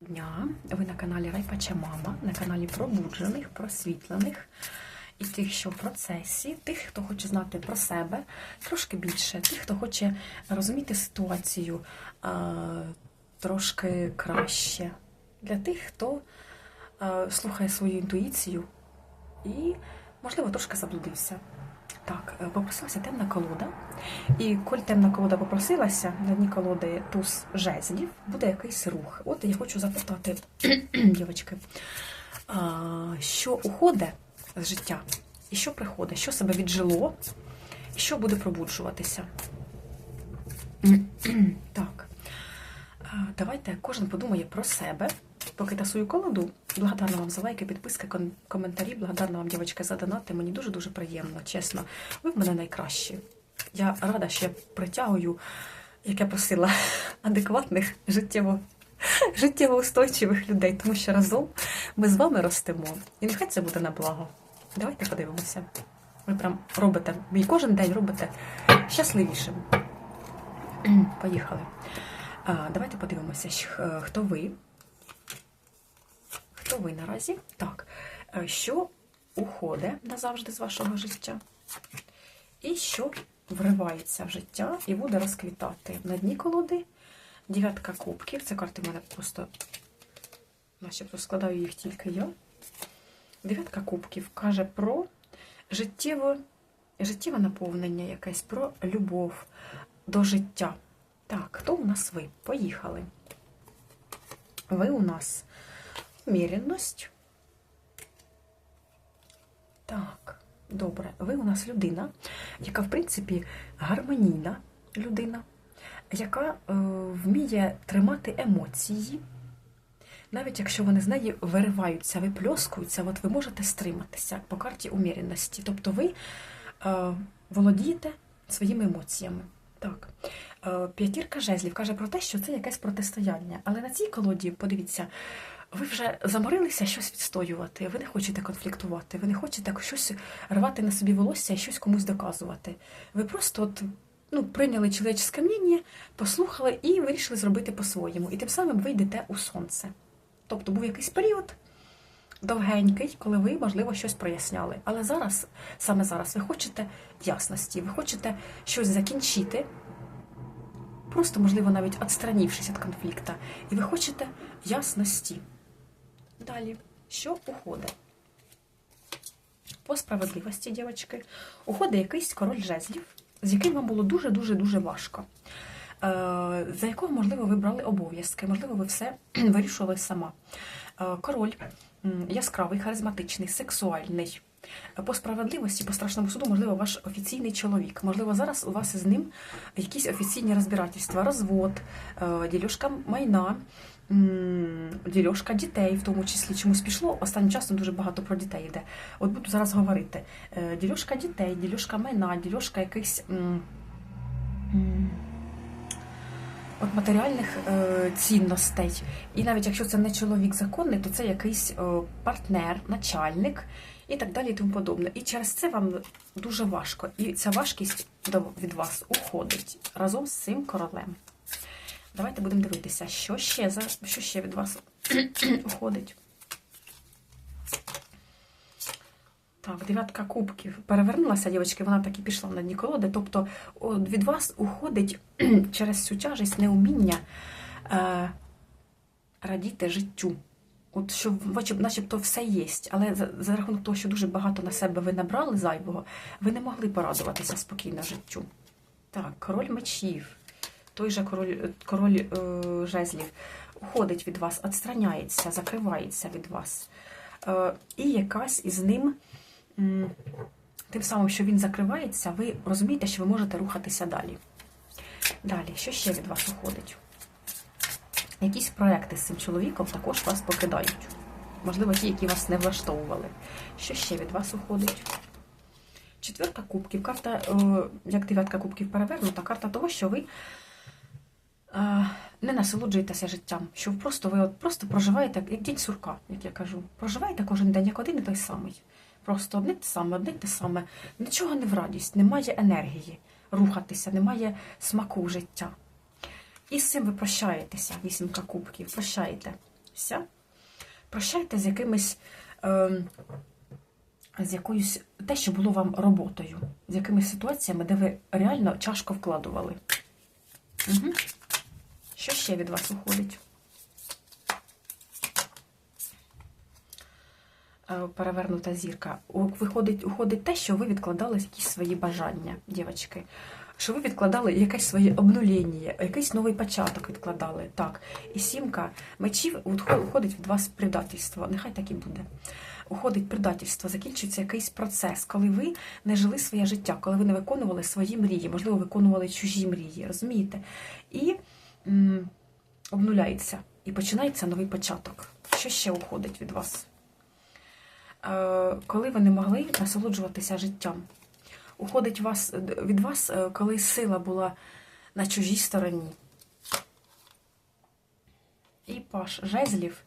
дня. Ви на каналі Райпача Мама, на каналі пробуджених, просвітлених і тих, що в процесі, тих, хто хоче знати про себе трошки більше, тих, хто хоче розуміти ситуацію е, трошки краще. Для тих, хто е, слухає свою інтуїцію і, можливо, трошки заблудився. Так, е, попросилася темна колода. І коль темна колода попросилася, на дні колоди туз жезлів, буде якийсь рух. От я хочу запитати, дівчатки, що уходить з життя і що приходить, що себе віджило, і що буде пробуджуватися. Так. Давайте кожен подумає про себе. Поки тасую колоду, благодарна вам за лайки, підписки, коментарі, благодарна вам, дівчатка, за донати. Мені дуже-дуже приємно, чесно. Ви в мене найкращі. Я рада, що я притягую, як я просила, адекватних, життєво, життєво устойчивих людей, тому що разом ми з вами ростемо. І нехай це буде на благо. Давайте подивимося. Ви прям робите, ви кожен день робите щасливішим. Поїхали. Давайте подивимося, хто ви. Ви наразі? Так. Е, Що уходить назавжди з вашого життя? І що вривається в життя і буде розквітати на дні колоди. Дев'ятка кубків. Це карти в мене просто, начебто складаю їх тільки я. Дев'ятка кубків каже про життєве, життєве наповнення якесь, про любов до життя. Так, хто у нас ви? Поїхали. Ви у нас вміряність. Так, добре. Ви у нас людина, яка, в принципі, гармонійна людина, яка е, вміє тримати емоції. Навіть якщо вони з неї вириваються, випльоскуються, от ви можете стриматися по карті уміряності. Тобто ви е, володієте своїми емоціями. Так. Е, П'ятірка жезлів каже про те, що це якесь протистояння. Але на цій колоді, подивіться, ви вже заморилися щось відстоювати, ви не хочете конфліктувати, ви не хочете щось рвати на собі волосся і щось комусь доказувати. Ви просто от, ну, прийняли чоловічське мнення, послухали і вирішили зробити по-своєму. І тим самим ви йдете у сонце. Тобто був якийсь період довгенький, коли ви, можливо, щось проясняли. Але зараз, саме зараз, ви хочете ясності, ви хочете щось закінчити, просто, можливо, навіть відстранившись від конфлікту. І ви хочете ясності. Далі, що уходить? По справедливості, дівчатки, уходить якийсь король жезлів, з яким вам було дуже-дуже-дуже важко. Е, За якого, можливо, ви брали обов'язки, можливо, ви все вирішували сама. Е, Король яскравий, харизматичний, сексуальний. Е, По справедливості, по страшному суду, можливо, ваш офіційний чоловік. Можливо, зараз у вас з ним якісь офіційні розбирательства, розвод, ділюшка майна, м, дітей, в тому числі чомусь пішло. Останнім часом дуже багато про дітей йде. От буду зараз говорити: Е, дітей, ділюшка майна, ділюшка якихось. От матеріальних е, цінностей. І навіть якщо це не чоловік законний, то це якийсь е, партнер, начальник і так далі, і тому подобне. І через це вам дуже важко. І ця важкість від вас уходить разом з цим королем. Давайте будемо дивитися, що ще за що ще від вас уходить. Так, дев'ятка кубків. Перевернулася, дівчатки, вона так і пішла на дні колоди. Тобто від вас уходить через цю тяжесть неуміння е, радіти життю. От що начеб- начебто все є, але за, за рахунок того, що дуже багато на себе ви набрали зайвого, ви не могли порадуватися спокійно життю. Так, король мечів, той же король, король е, жезлів уходить від вас, відстраняється, закривається від вас. Е, і якась із ним, м, тим самим, що він закривається, ви розумієте, що ви можете рухатися далі. Далі, що ще від вас уходить? Якісь проекти з цим чоловіком також вас покидають. Можливо, ті, які вас не влаштовували. Що ще від вас уходить? Четверка кубків. Карта, е, як дев'ятка кубків перевернута, карта того, що ви не насолоджуєтеся життям, що просто ви от просто проживаєте, як день сурка, як я кажу. Проживаєте кожен день як один і той самий. Просто одне те саме, одне те саме. Нічого не в радість, немає енергії рухатися, немає смаку життя. І з цим ви прощаєтеся, вісімка кубків, прощаєте. Прощайтеся. Прощайте з якимись. Е, з якоюсь те, що було вам роботою, з якимись ситуаціями, де ви реально тяжко вкладували. Угу. Що ще від вас уходить? Е, Перевернута зірка. Виходить, уходить те, що ви відкладали якісь свої бажання, дівчатки. Що ви відкладали якесь своє обнулення, якийсь новий початок відкладали. Так. І сімка мечів уходить від вас предательство. Нехай так і буде. Уходить предательство, закінчується якийсь процес, коли ви не жили своє життя, коли ви не виконували свої мрії, можливо, виконували чужі мрії, розумієте? І обнуляється. І починається новий початок. Що ще уходить від вас? Е, коли ви не могли насолоджуватися життям. Уходить вас, від вас, е, коли сила була на чужій стороні. І паш жезлів.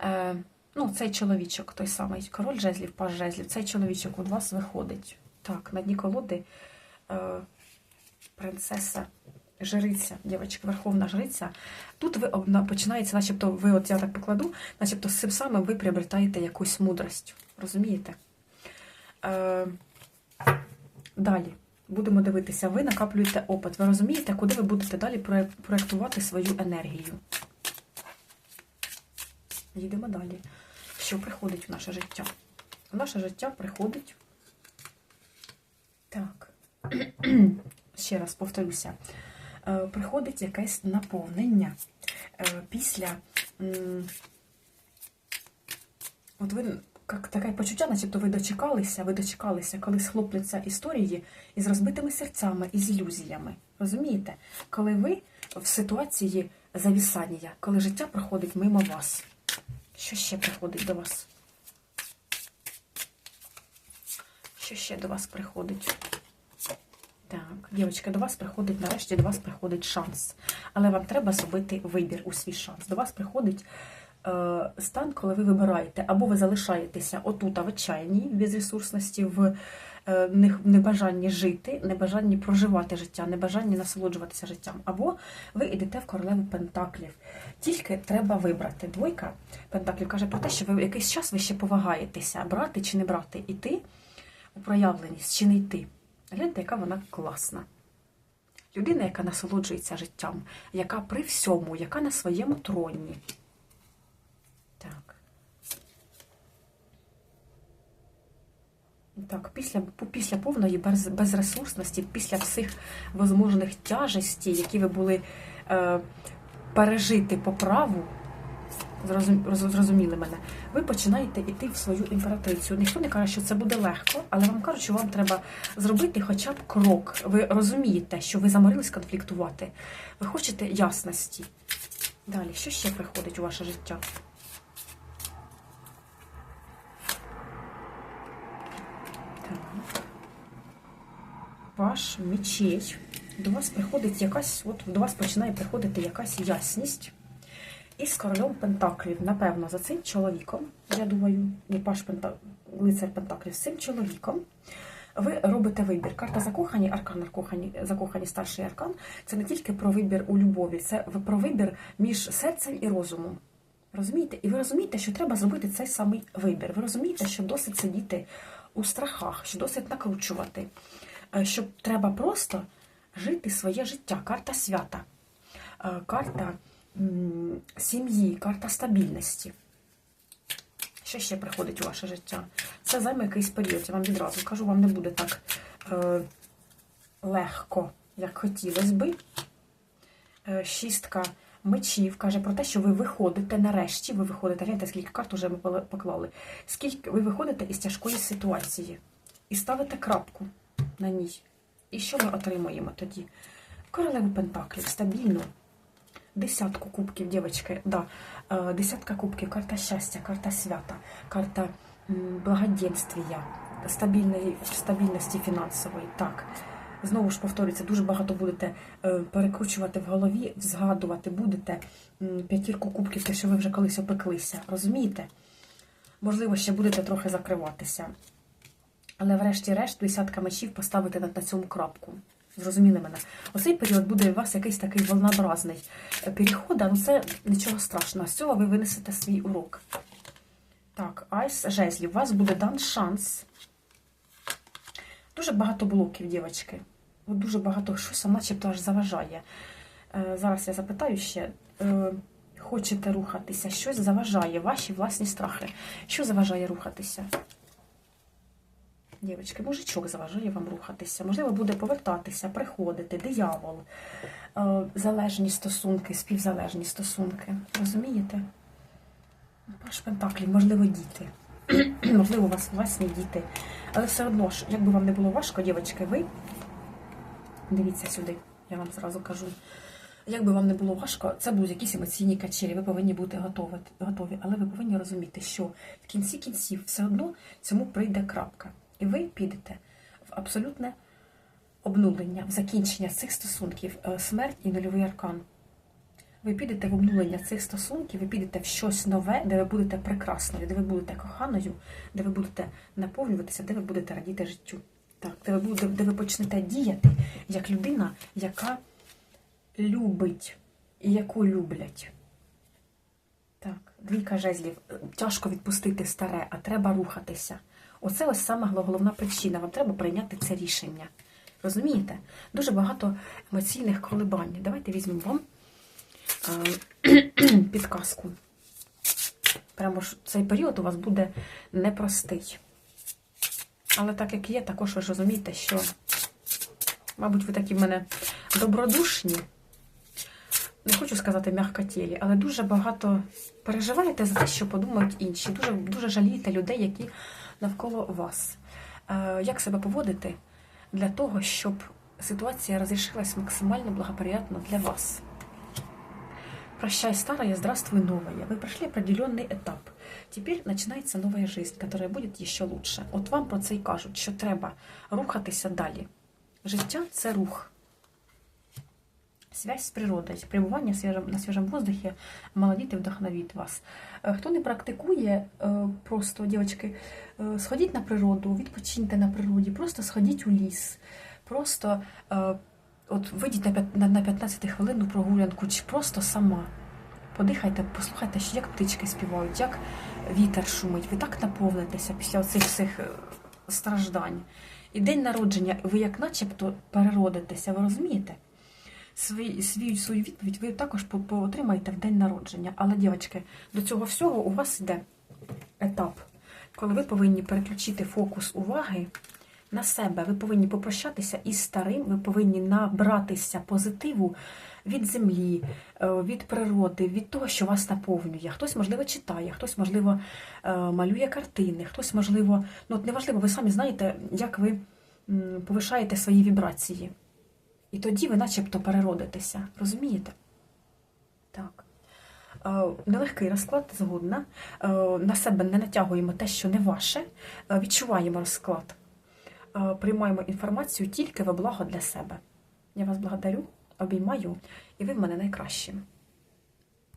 Е, ну, цей чоловічок, той самий король жезлів, паш жезлів, цей чоловічок від вас виходить. Так, на дні колоди е, принцеса, жриця, дівчатка, верховна жриця. Тут ви починається, начебто, ви, от я так покладу, начебто з цим самим ви приобретаєте якусь мудрость. Розумієте? Е, далі. Будемо дивитися, ви накаплюєте опит. Ви розумієте, куди ви будете далі проєктувати свою енергію. Їдемо далі. Що приходить в наше життя? В наше життя приходить. Так. Ще раз повторюся. Е, Приходить якесь наповнення Е, після. От ви як таке почуття, начебто ви дочекалися, ви дочекалися, коли схлопляться історії із розбитими серцями, із ілюзіями. Розумієте? Коли ви в ситуації завісання, коли життя проходить мимо вас. Що ще приходить до вас? Що ще до вас приходить? Так, дівчатка, до вас приходить, нарешті до вас приходить шанс. Але вам треба зробити вибір у свій шанс. До вас приходить е, стан, коли ви вибираєте, або ви залишаєтеся отут, а в отчаянні, в безресурсності, в е, небажанні жити, небажанні проживати життя, небажанні насолоджуватися життям, або ви йдете в королеву Пентаклів. Тільки треба вибрати. Двойка Пентаклів каже про те, що ви якийсь час ви ще повагаєтеся, брати чи не брати, іти у проявленість чи не йти. Гляньте, яка вона класна. Людина, яка насолоджується життям, яка при всьому, яка на своєму троні. Так. Так, після, після повної без, безресурсності, після всіх возможних тяжестей, які ви були е, пережити по праву, зрозуміли мене, ви починаєте йти в свою імператрицю. Ніхто не каже, що це буде легко, але вам кажуть, що вам треба зробити хоча б крок. Ви розумієте, що ви заморились конфліктувати. Ви хочете ясності. Далі, що ще приходить у ваше життя? Так. Ваш мечей. До вас приходить якась, от до вас починає приходити якась ясність. І з королем Пентаклів, напевно, за цим чоловіком, я думаю, не паш Пента... лицар Пентаклів, з цим чоловіком ви робите вибір. Карта закохані, аркан закохані, закохані старший аркан це не тільки про вибір у любові, це про вибір між серцем і розумом. Розумієте? І ви розумієте, що треба зробити цей самий вибір. Ви розумієте, що досить сидіти у страхах, що досить накручувати, е, що треба просто жити своє життя. Карта свята, е, карта сім'ї, карта стабільності. Що ще приходить у ваше життя? Це займе якийсь період. Я вам відразу кажу, вам не буде так е, легко, як хотілося би. Е, шістка мечів каже про те, що ви виходите нарешті. Ви виходите, гляньте, скільки карт вже ми поклали. Скільки ви виходите із тяжкої ситуації і ставите крапку на ній. І що ми отримуємо тоді? Королеву Пентаклів, стабільну. Десятку кубків, дівчатки, да. Е, Десятка кубків, карта щастя, карта свята, карта благоденствия, стабільної, стабільності фінансової. Так. Знову ж повторюється, дуже багато будете е, перекручувати в голові, згадувати будете п'ятірку кубків, те, що ви вже колись опеклися. Розумієте? Можливо, ще будете трохи закриватися. Але врешті-решт десятка мечів поставити на, на цьому крапку. Зрозуміли мене? Оцей період буде у вас якийсь такий волнообразний переход, але це нічого страшного. З цього ви винесете свій урок. Так, айс жезлів. У вас буде дан шанс. Дуже багато блоків, дівчатки. Дуже багато щось начебто аж заважає. Е, зараз я запитаю ще. Е, хочете рухатися? Щось заважає, ваші власні страхи. Що заважає рухатися? Дівчатки, мужичок заважає вам рухатися. Можливо, буде повертатися, приходити, диявол, е, залежні стосунки, співзалежні стосунки. Розумієте? Паш Пентаклів, можливо, діти. можливо, у вас власні діти. Але все одно ж, як би вам не було важко, дівчатки, ви дивіться сюди, я вам зразу кажу. Як би вам не було важко, це будуть якісь емоційні качелі, ви повинні бути готові. Але ви повинні розуміти, що в кінці кінців все одно цьому прийде крапка. І ви підете в абсолютне обнулення, в закінчення цих стосунків, е, смерть і нульовий аркан. Ви підете в обнулення цих стосунків, ви підете в щось нове, де ви будете прекрасною, де ви будете коханою, де ви будете наповнюватися, де ви будете радіти життю. Так, де ви будете, де ви почнете діяти як людина, яка любить і яку люблять. Так, двійка жезлів. Тяжко відпустити старе, а треба рухатися. Оце ось сама головна причина. Вам треба прийняти це рішення. Розумієте? Дуже багато емоційних коливань. Давайте візьмемо вам е, підказку. Прямо ж цей період у вас буде непростий. Але так як є, також ви ж розумієте, що, мабуть, ви такі в мене добродушні Не хочу сказати м'якотілі, але дуже багато переживаєте за те, що подумають інші. Дуже дуже жалієте людей, які навколо вас. Е, Як себе поводити для того, щоб ситуація розрішилась максимально благоприятно для вас? Прощай, старая, здравствуй, новая. Вы прошли определенный этап. Теперь начинается новая жизнь, которая буде ще лучше. От вам про це й кажуть, що треба рухатися далі. Життя це рух. Связь з природою, перебування на свіжому воздухі, молодіти вдохновить вас. Е, Хто не практикує, е, просто, дівчатки, е, сходіть на природу, відпочиньте на природі, просто сходіть у ліс, просто от вийдіть на п'ят- на- на 15 хвилинну прогулянку, чи просто сама. Подихайте, послухайте, як птички співають, як вітер шумить. Ви так наповнитеся після цих всіх е, страждань. І день народження, ви як начебто переродитеся, ви розумієте? Свій, свій, свою відповідь ви також отримаєте в день народження. Але, дівчатки, до цього всього у вас йде етап, коли ви повинні переключити фокус уваги на себе. Ви повинні попрощатися із старим, ви повинні набратися позитиву від землі, е, від природи, від того, що вас наповнює. Хтось, можливо, читає, хтось, можливо, е, малює картини, хтось, можливо, ну от неважливо, ви самі знаєте, як ви повишаєте свої вібрації. І тоді ви начебто переродитеся. Розумієте? Так. Е, Нелегкий розклад, згодна. Е, На себе не натягуємо те, що не ваше. Е, Відчуваємо розклад. Приймаємо інформацію тільки во благо для себе. Я вас благодарю, обіймаю, і ви в мене найкращі.